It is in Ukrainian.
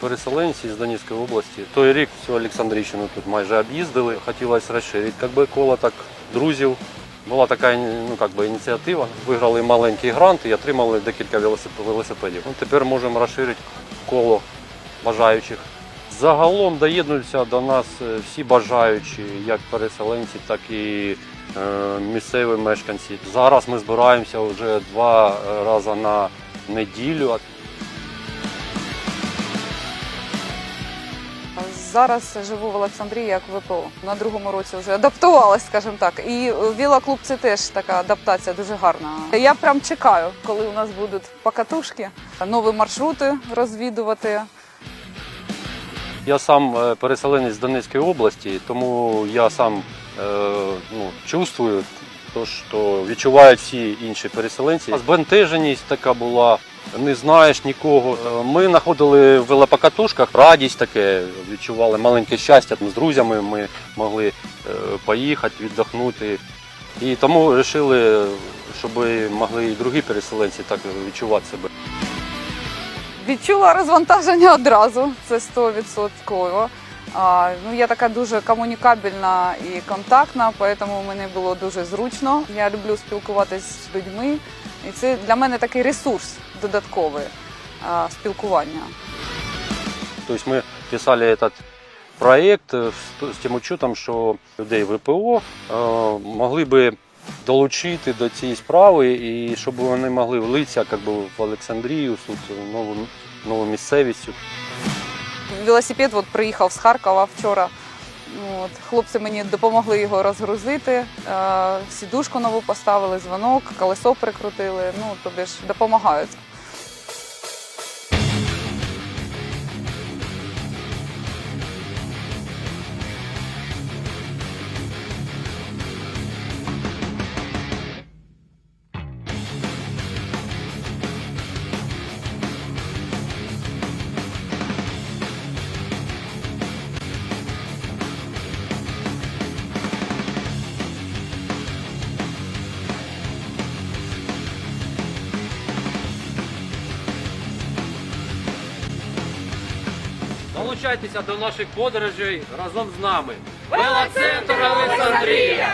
переселенці з Донецької області. Той рік всю Олександрійщину тут майже об'їздили. Хотілося розширити якби коло так друзів. Була така ну, как би, ініціатива. Виграли маленький грант і отримали декілька велосипедів. Ну, тепер можемо розширити коло бажаючих. Загалом доєднуються до нас е, всі бажаючі, як переселенці, так і е, місцеві мешканці. Зараз ми збираємося вже два рази на неділю. Зараз живу в Олександрії як ВПО. На другому році вже адаптувалась, скажімо так. І віла-клуб це теж така адаптація дуже гарна. Я прям чекаю, коли у нас будуть покатушки, нові маршрути розвідувати. Я сам е, переселенець з Донецької області, тому я сам е, ну, чувствую, то, що відчувають всі інші переселенці. Збентеженість така була, не знаєш нікого. Е, Ми знаходили в велопокатушках радість таке, відчували маленьке щастя. З друзями ми могли е, поїхати, віддохнути. І тому вирішили, щоб могли і другі переселенці так відчувати себе. Відчула розвантаження одразу, це 100%. А, ну, я така дуже комунікабельна і контактна, тому мені було дуже зручно. Я люблю спілкуватися з людьми, і це для мене такий ресурс додатковий а, спілкування. То есть мы писали этот проект э, с с тим учетом, що людей ВПО е, могли би долучити до цієї справи і щоб вони могли влитися как би, в Олександрію, тут нову, нову місцевістю. Велосипед от, приїхав з Харкова вчора. От, хлопці мені допомогли його розгрузити, е, сідушку нову поставили, дзвонок, колесо прикрутили. Ну, тобі ж допомагають. Долучайтеся до наших подорожей разом з нами. Велоцентр Олександрія!